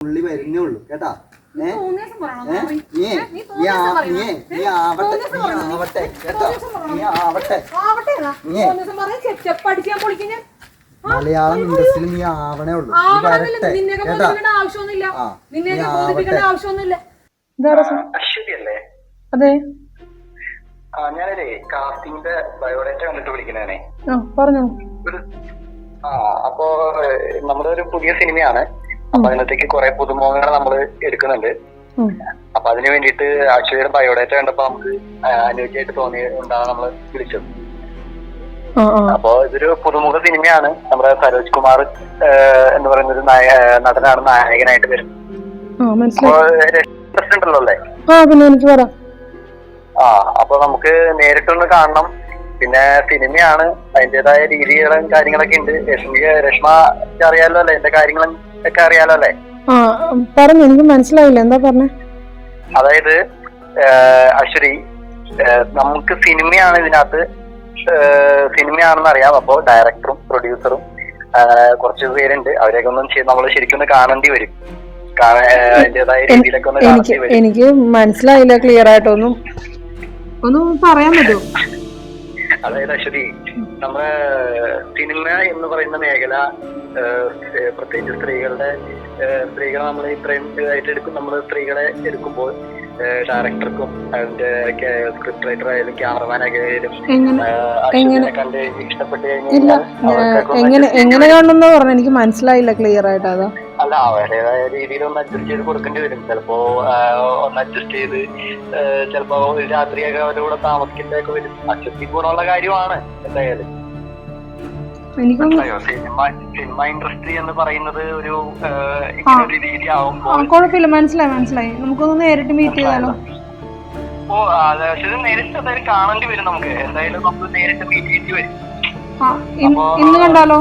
പുള്ളി വരുന്നേ ഉള്ളൂ കേട്ടാ? നീ നീ? ആവട്ടെ ആവട്ടെ കേട്ടോ? നീ ആവട്ടെ. മലയാളം ഇൻഡസ്ട്രിയിൽ നീ ആവണേ ഉള്ളൂ. നീ വരട്ടെ കേട്ടാ? ആ, നീ ആവട്ടെ. ആവശ്യമൊന്നുമില്ല. അതെ. ആ ഞാനൊരു കാസ്റ്റിംഗിന്റെ ബയോഡേറ്റ കണ്ടിട്ട് വിളിക്കുന്നതാണേ. പറഞ്ഞു. ആ അപ്പോ നമ്മുടെ ഒരു പുതിയ സിനിമയാണ്. അപ്പൊ അതിനകത്തേക്ക് കുറെ പുതുമുഖങ്ങൾ നമ്മൾ എടുക്കുന്നുണ്ട്. അപ്പൊ അതിന് വേണ്ടിയിട്ട് അശ്വതിയുടെ ബയോഡേറ്റ കണ്ടപ്പോ നമുക്ക് അനുയോജ്യമായിട്ട് തോന്നി ഉണ്ടാകാൻ നമ്മൾ വിളിച്ചത്. അപ്പോ ഇതൊരു പുതുമുഖ സിനിമയാണ്. നമ്മുടെ സരോജ് കുമാർ എന്ന് പറയുന്ന ഒരു നായ നടനാണ് നായകനായിട്ട് വരുന്നത്. ആ അപ്പോ മനസ്സിലായി ഉണ്ടല്ലോ അല്ലേ? ആ അപ്പൊ നമുക്ക് നേരിട്ടൊന്ന് കാണണം. പിന്നെ സിനിമയാണ് അതിന്റേതായ രീതികളും കാര്യങ്ങളൊക്കെ ഉണ്ട്. രശ്മി രശ്മ അറിയാലോ അല്ലെ? എന്റെ കാര്യങ്ങളും ഒക്കെ അറിയാലോ അല്ലേ? ആ പറഞ്ഞു എനിക്ക് മനസ്സിലായില്ല. എന്താ പറഞ്ഞേ? അതായത് അശ്വരി അശ്വതി നമുക്ക് സിനിമയാണ് ഇതിനകത്ത് സിനിമയാണെന്ന് അറിയാം. അപ്പോ ഡയറക്ടറും പ്രൊഡ്യൂസറും കുറച്ച് പേരുണ്ട്. അവരെയൊക്കെ ഒന്നും നമ്മൾ ശരിക്കും ഒന്ന് കാണേണ്ടി വരും. കാണാൻ രീതിയിലൊക്കെ ഒന്ന് എനിക്ക് വരും. എനിക്ക് മനസ്സിലായില്ല ക്ലിയർ ആയിട്ടൊന്നും. ഒന്നും പറയാൻ പറ്റുമോ അതായത് അശ്വതി നമ്മുടെ സിനിമ എന്ന് പറയുന്ന മേഖല പ്രത്യേകിച്ച് സ്ത്രീകളുടെ സ്ത്രീകളെ നമ്മൾ ഇത്രയും ഇതായിട്ട് എടുക്കും നമ്മൾ സ്ത്രീകളെ എടുക്കുമ്പോൾ ഡയറക്ടർക്കും അതിന്റെ സ്ക്രിപ്റ്റ് റൈറ്റർ ആയാലും ക്യാമറമാൻ ആയാലും കണ്ട് ഇഷ്ടപ്പെട്ട് കഴിഞ്ഞാൽ എങ്ങനെ എങ്ങനെ കാണണമെന്ന് പറഞ്ഞു എനിക്ക് മനസ്സിലായില്ല ക്ലിയർ ആയിട്ട് അതാ. അല്ല അവരുടേതായ രീതിയിൽ ഒന്ന് അഡ്ജസ്റ്റ് ചെയ്ത് കൊടുക്കേണ്ടി വരും. ചിലപ്പോ ഒന്ന് അഡ്ജസ്റ്റ് ചെയ്ത് ചിലപ്പോ രാത്രിയൊക്കെ അവരുടെ കൂടെ താമസിക്കേണ്ടതൊക്കെ വരും. ഗുണമുള്ള കാര്യമാണ് എന്തായാലും? സിനിമ സിനിമ ഇൻഡസ്ട്രി എന്ന് പറയുന്നത് ഒരു ആഹ്, ഇങ്ങനെ ഒരു രീതി ആവുമ്പോൾ കുഴപ്പമില്ല. മനസ്സിലായി മനസ്സിലായി. നമുക്കൊന്ന് നേരിട്ട് മീറ്റ് ചെയ്താലോ? ഓ അത്. പക്ഷേ നേരിട്ട് എന്തായാലും കാണേണ്ടി വരും നമുക്ക്. എന്തായാലും നമുക്ക് നേരിട്ട് മീറ്റ് ചെയ്യേണ്ടി വരും. ഇന്ന് കണ്ടാലോ?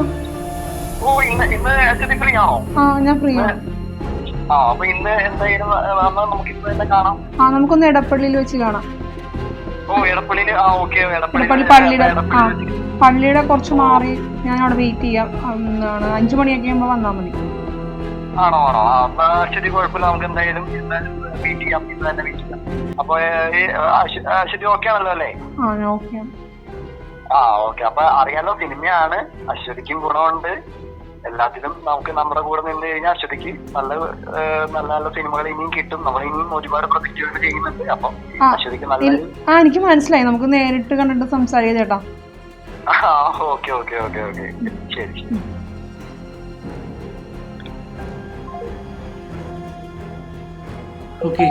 ആ അപ്പൊ നമുക്കൊന്ന് എടപ്പള്ളിയിൽ വെച്ച് കാണാം. പള്ളിയുടെ കുറച്ച് മാറി ഞാൻ അവിടെ വെയിറ്റ് ചെയ്യാം അഞ്ചു മണിയൊക്കെ ആകുമ്പോ വന്നാ മതി. ആണോ? ആണോ? എന്നാ ശരി കുഴപ്പമില്ല നമുക്ക് എന്തായാലും അപ്പൊ ഓക്കെ ആണല്ലോ അല്ലേ ആ ഓക്കെ ആ ഓക്കെ അപ്പൊ അറിയാലോ സിനിമയാണ് അശ്വതിക്കും ഗുണമുണ്ട്. എല്ലാത്തിലും നമുക്ക് നമ്മുടെ കൂടെ നിന്ന് കഴിഞ്ഞാൽ അശ്വതിക്ക് നല്ല നല്ല നല്ല സിനിമകൾ ഇനിയും കിട്ടും. നമ്മൾ ഇനിയും ഒരുപാട് പ്രൊജക്റ്റുകൾ ചെയ്യുന്നുണ്ട്. അപ്പം അശ്വതിക്ക് നല്ല ആ എനിക്ക് മനസ്സിലായി. നമുക്ക് നേരിട്ട് കണ്ടിട്ട് സംസാരിക്കാം ചേട്ടാ ഓക്കെ ഓക്കെ ഓക്കെ ഓക്കെ ശരി ഓക്കെ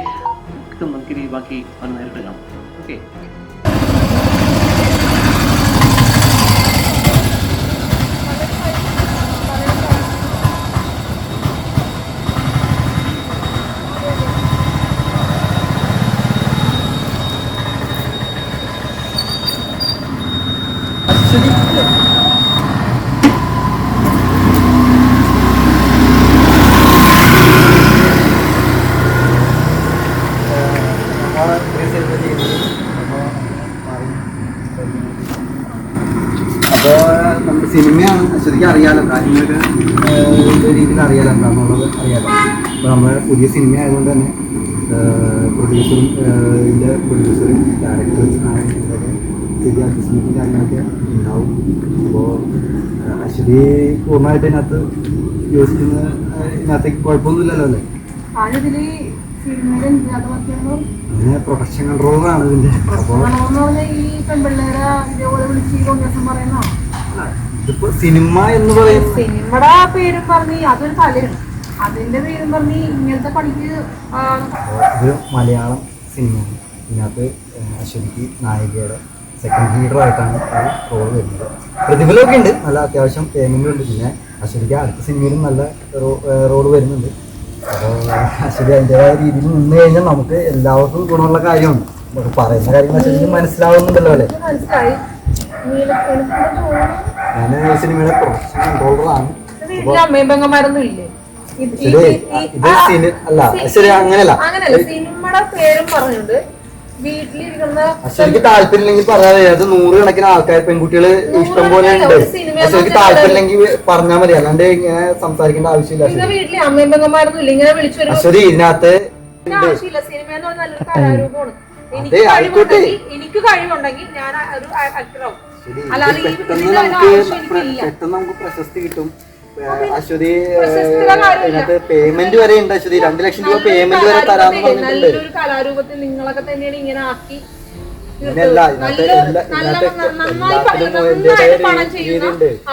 നമുക്കിനി ബാക്കി വന്ന് നേരിട്ട് കാണാം. ഓക്കെ അശ്വതി ഇല്ലേ? നമ്മൾ ഒരു സിനിമ ചെയ്യുന്നത് അപ്പോ മാറി. അപ്പോ നമ്മുടെ അശ്വതിക്ക് അറിയാലോ കാര്യങ്ങളൊക്കെ രീതിയിൽ അറിയാലോ എന്താണെന്നുള്ളത് അറിയാലോ. അപ്പോൾ നമ്മൾ പുതിയ സിനിമ ആയതുകൊണ്ട് തന്നെ പ്രൊഡ്യൂസറും ഇതിന്റെ പ്രൊഡ്യൂസറും ഡയറക്ടറും പുതിയ അഡ്ജസ്റ്റ്മെന്റും കാര്യങ്ങളൊക്കെ ഉണ്ടാവും. അപ്പോൾ അശ്വതി പൂർണമായിട്ട് ഇതിനകത്ത് യോജിക്കുന്ന. ഇതിനകത്തേക്ക് കുഴപ്പമൊന്നുമില്ലല്ലോ അല്ലേ? അങ്ങനെ പ്രൊഡക്ഷൻ കൺട്രോളറാണ് ഇതിന്റെ അപ്പോൾ എന്ന് ഈ പെൺപിള്ളേരെ ഇതേപോലെ വിളിച്ച് ഈ ദിവസം പറയുന്നോ സിനിമ എന്ന് പറയും സിനിമയുടെ പേരും പറഞ്ഞ് അതൊരു കലയാണ്. അതിന്റെ പേരും പറഞ്ഞ് ഇങ്ങനത്തെ പണിക്ക് ഇത് മലയാളം സിനിമയാണ്. ഇതിനകത്ത് അശ്വതിക്ക് നായികയുടെ സെക്കൻഡ് ലീഡർ ആയിട്ടാണ് റോൾ വരുന്നത്. പ്രതിഫലമൊക്കെ ഉണ്ട്. നല്ല അത്യാവശ്യം പേയ്മെന്റും ഉണ്ട് പിന്നെ അശ്വതിക്ക് അടുത്ത സിനിമയിലും നല്ല റോൾ വരുന്നുണ്ട്. അപ്പോൾ അശ്വതി അതിന്റെതായ രീതിയിൽ നിന്ന് കഴിഞ്ഞാൽ നമുക്ക് എല്ലാവർക്കും ഗുണമുള്ള കാര്യമാണ്. പറയുന്ന കാര്യങ്ങൾ അശ്വതിക്ക് മനസ്സിലാവുന്നുണ്ടല്ലോ അല്ലേ? മനസ്സിലായി. ഞാൻ സിനിമയുടെ വീട്ടിൽ അമ്മയും പെങ്ങന്മാരൊന്നും ഇല്ലേ? ഇത് ഇത് സിനി അല്ല ശരി അങ്ങനെയല്ല. സിനിമയുടെ പേരും പറഞ്ഞിട്ടുണ്ട് വീട്ടിലിരിക്കുന്ന അശ്വതിക്ക് താല്പര്യമില്ലെങ്കിൽ പറയാതെ അത് നൂറുകണക്കിന് ആൾക്കാർ പെൺകുട്ടികൾ ഇഷ്ടം പോലെ ഉണ്ട്. ഒരു സിനിമ അശ്വതിക്ക് താല്പര്യമില്ലെങ്കിൽ പറഞ്ഞാൽ മതി. അല്ലാണ്ട് ഇങ്ങനെ സംസാരിക്കേണ്ട ആവശ്യമില്ല പിന്നെ അശ്വതി വീട്ടിലെ അമ്മയും പെങ്ങന്മാരൊന്നും ഇല്ല? ഇങ്ങനെ വിളിച്ചു വരുമ്പോ അശ്വതി ഇതിനകത്ത് ആവശ്യമില്ല. സിനിമ എന്ന് പറഞ്ഞാൽ നല്ലൊരു കലാരൂപമാണ്. എനിക്ക് അതെ, ആയിക്കോട്ടെ. കഴിവുണ്ടെങ്കിൽ എനിക്ക് കഴിവുണ്ടെങ്കിൽ ഞാൻ ആ ഒരു ആക്ടറാവും പെട്ടെന്ന് നമുക്ക് പെട്ടെന്ന് നമുക്ക് പ്രശസ്തി കിട്ടും. അശ്വതി. ഇതിനകത്ത് പേയ്മെന്റ് വരെ ഉണ്ട് അശ്വതി. രണ്ടു ലക്ഷം രൂപ പേയ്മെന്റ് വരെ തരാന്ന് പറഞ്ഞിട്ടുണ്ട്. നല്ലൊരു കലാരൂപത്തിൽ നിങ്ങളൊക്കെ തന്നെയാണ് ഇങ്ങനെ ആക്കി ഇങ്ങനെയല്ല, ഇതിനകത്ത് എല്ലാത്തിലും.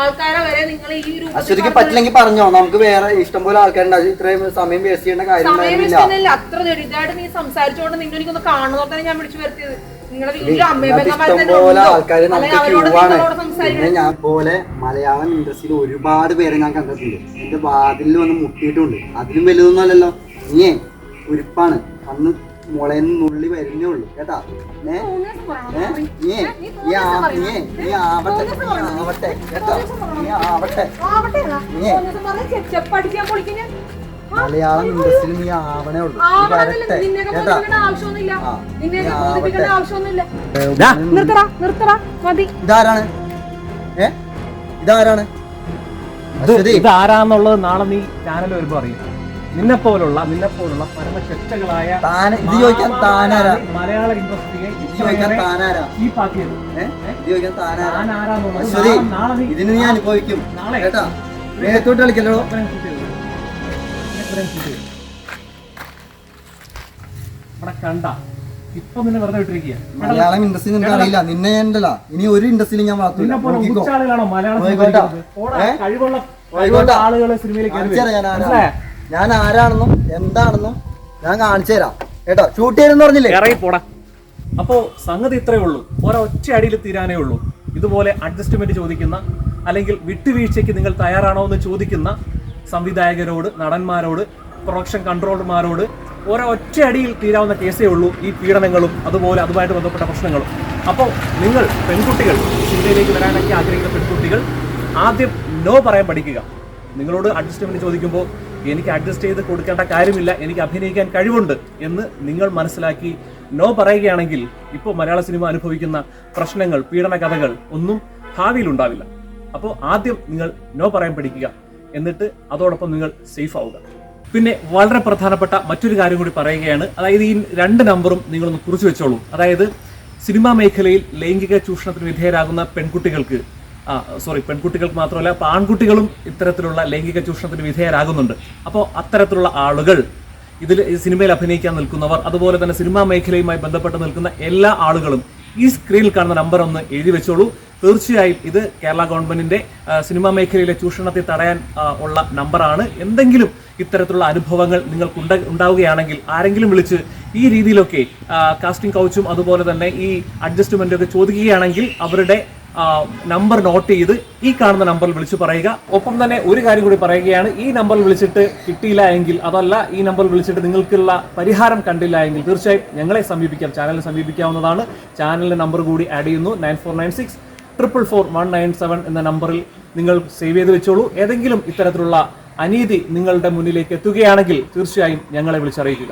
ആൾക്കാരെ വരെ നിങ്ങൾ ഈ രൂപത്തിൽ അശ്വതിക്ക് പറ്റില്ലെങ്കിൽ പറഞ്ഞോ? നമുക്ക് വേറെ ഇഷ്ടംപോലെ ആൾക്കാരുണ്ട്. അത് ഇത്രയും സമയം വേസ്റ്റ് ചെയ്യേണ്ട കാര്യം സമയം ഉണ്ടായിരുന്നില്ല അത്ര ദരിദ്രമായിട്ട് നീ സംസാരിച്ചോണ്ട് നിങ്ങൾ എനിക്കൊന്ന് കാണുന്നോട്ടെ ഞാൻ വിളിച്ചു വരുത്തിയത്. ഇഷ്ടംപോലെ ഉണ്ടോ? ആൾക്കാർ നമുക്ക് അവരോട് ക്യൂ ആണ്. നിങ്ങളോട് പിന്നെ ഞാൻ പോലെ മലയാളം ഇൻഡസ്ട്രിയിൽ ഒരുപാട് പേരെ ഞാൻ കണ്ടിട്ടുണ്ട്. എന്റെ വാതിലിൽ വന്ന് മുട്ടിയിട്ടുണ്ട്. അതിലും വലുതൊന്നും അല്ലല്ലോ. നീയേ ഉരുപ്പാണ്. അന്ന് മുളയിൽ നുള്ളി വരുന്നേ ഉള്ളൂ. കേട്ടാ? ഏ? നീയേ നീ ആ- നീ ആവട്ടെ. നീ ആവട്ടെ. കേട്ടോ? നീ ആവട്ടെ. ആവട്ടെ നീ മലയാളം ഇൻഡസ്ട്രിയിൽ നീ ആവണേ ഉള്ളൂ. വരട്ടെ. കേട്ടാ? ആവട്ടെ. ഇതാരാണ്? ഏ? ഇതാരാണ്? ഇതാരാന്നുള്ളത് നാളെ നീ ചാനൽ വരുമ്പോ അറിയും. നിന്നെ പോലുള്ള നിന്നെ പോലുള്ള പരമശക്തകളായ ഇത് ചോദിക്കാൻ താനാരാ? മലയാള ഇൻഡസ്ട്രിയെ ഇത് ചോദിക്കാൻ താനാരാ? ഈ പാക്കിയത് ചോദിക്കാൻ താനാരാ? ഇതിന് ഞാൻ അനുഭവിക്കും. നാളെ. കേട്ടാ? നേരത്തോട്ട് കളിക്കല്ലോ ഇത്രയും ചെയ്തത്. ഇവിടെ കണ്ട. ഇപ്പൊ നിന്നെ വെറുതെ വിട്ടിരിക്കുക മലയാളം ഇൻഡസ്ട്രി നിനക്ക് അറിയില്ല. നിന്നെ ഞാൻ ഉണ്ടല്ലോ. ഇനി ഒരു ഇൻഡസ്ട്രിയിലും ഞാൻ വളർത്തില്ല? കഴിവുള്ള ആളുകളെ സിനിമയിലേക്ക് ഞാൻ ആരാണെന്നും ഞാൻ ആരാണെന്നും എന്താണെന്നും ഞാൻ കാണിച്ചു തരാം. കേട്ടോ? ഷൂട്ട് ചെയ്തെന്ന് പറഞ്ഞില്ലേ? ഇറങ്ങി പോടാ അപ്പോ സംഗതി ഇത്രയേ ഉള്ളൂ. ഒരൊറ്റ അടിയിൽ തീരാനേ ഉള്ളൂ. ഇതുപോലെ അഡ്ജസ്റ്റ്മെന്റ് ചോദിക്കുന്ന അല്ലെങ്കിൽ വിട്ടുവീഴ്ചയ്ക്ക് നിങ്ങൾ തയ്യാറാണോ എന്ന് ചോദിക്കുന്ന സംവിധായകരോട് നടന്മാരോട് പ്രൊഡക്ഷൻ കൺട്രോളർമാരോട് ഓരോ അടിയിൽ തീരാവുന്ന കേസേ ഉള്ളൂ ഈ പീഡനങ്ങളും അതുപോലെ അതുമായിട്ട് ബന്ധപ്പെട്ട പ്രശ്നങ്ങളും. അപ്പോൾ നിങ്ങൾ പെൺകുട്ടികൾ സിനിമയിലേക്ക് വരാനൊക്കെ ആഗ്രഹിക്കുന്ന പെൺകുട്ടികൾ ആദ്യം നോ പറയാൻ പഠിക്കുക. നിങ്ങളോട് അഡ്ജസ്റ്റ്മെന്റ് ചോദിക്കുമ്പോൾ എനിക്ക് അഡ്ജസ്റ്റ് ചെയ്ത് കൊടുക്കേണ്ട കാര്യമില്ല എനിക്ക് അഭിനയിക്കാൻ കഴിവുണ്ട് എന്ന് നിങ്ങൾ മനസ്സിലാക്കി നോ പറയുകയാണെങ്കിൽ ഇപ്പോൾ മലയാള സിനിമ അനുഭവിക്കുന്ന പ്രശ്നങ്ങൾ പീഡന കഥകൾ ഒന്നും ഭാവിയിൽ ഉണ്ടാവില്ല. അപ്പോൾ ആദ്യം നിങ്ങൾ നോ പറയാൻ പഠിക്കുക. എന്നിട്ട് അതോടൊപ്പം നിങ്ങൾ സേഫ് ആവുക. പിന്നെ വളരെ പ്രധാനപ്പെട്ട മറ്റൊരു കാര്യം കൂടി പറയുകയാണ്. അതായത് ഈ രണ്ട് നമ്പറും നിങ്ങളൊന്ന് കുറിച്ചു വെച്ചോളൂ. അതായത് സിനിമാ മേഖലയിൽ ലൈംഗിക ചൂഷണത്തിന് വിധേയരാകുന്ന പെൺകുട്ടികൾക്ക് ആ സോറി പെൺകുട്ടികൾക്ക് മാത്രമല്ല ആൺകുട്ടികളും ഇത്തരത്തിലുള്ള ലൈംഗിക ചൂഷണത്തിന് വിധേയരാകുന്നുണ്ട്. അപ്പോൾ അത്തരത്തിലുള്ള ആളുകൾ ഇതിൽ സിനിമയിൽ അഭിനയിക്കാൻ നിൽക്കുന്നവർ അതുപോലെ തന്നെ സിനിമാ മേഖലയുമായി ബന്ധപ്പെട്ട് നിൽക്കുന്ന എല്ലാ ആളുകളും ഈ സ്ക്രീനിൽ കാണുന്ന നമ്പർ ഒന്ന് എഴുതി വെച്ചോളൂ. തീർച്ചയായും ഇത് കേരള ഗവൺമെന്റിന്റെ സിനിമാ മേഖലയിലെ ചൂഷണത്തെ തടയാൻ ഉള്ള നമ്പറാണ്. എന്തെങ്കിലും ഇത്തരത്തിലുള്ള അനുഭവങ്ങൾ നിങ്ങൾക്ക് ഉണ്ട ഉണ്ടാവുകയാണെങ്കിൽ ആരെങ്കിലും വിളിച്ച് ഈ രീതിയിലൊക്കെ കാസ്റ്റിംഗ് കൗച്ചും അതുപോലെ തന്നെ ഈ അഡ്ജസ്റ്റ്മെന്റും ഒക്കെ ചോദിക്കുകയാണെങ്കിൽ അവരുടെ നമ്പർ നോട്ട് ചെയ്ത് ഈ കാണുന്ന നമ്പറിൽ വിളിച്ചു പറയുക. ഒപ്പം തന്നെ ഒരു കാര്യം കൂടി പറയുകയാണ് ഈ നമ്പറിൽ വിളിച്ചിട്ട് കിട്ടിയില്ല എങ്കിൽ അതല്ല ഈ നമ്പറിൽ വിളിച്ചിട്ട് നിങ്ങൾക്കുള്ള പരിഹാരം കണ്ടില്ല എങ്കിൽ തീർച്ചയായും ഞങ്ങളെ സമീപിക്കാം. ചാനലിനെ സമീപിക്കാവുന്നതാണ്. ചാനലിന്റെ നമ്പർ കൂടി ആഡ് ചെയ്യുന്നു. Nine four nine six triple four one nine seven എന്ന നമ്പറിൽ നിങ്ങൾ സേവ് ചെയ്ത് വെച്ചോളൂ. ഏതെങ്കിലും ഇത്തരത്തിലുള്ള അനീതി നിങ്ങളുടെ മുന്നിലേക്ക് എത്തുകയാണെങ്കിൽ തീർച്ചയായും ഞങ്ങളെ വിളിച്ചറിയിക്കുക.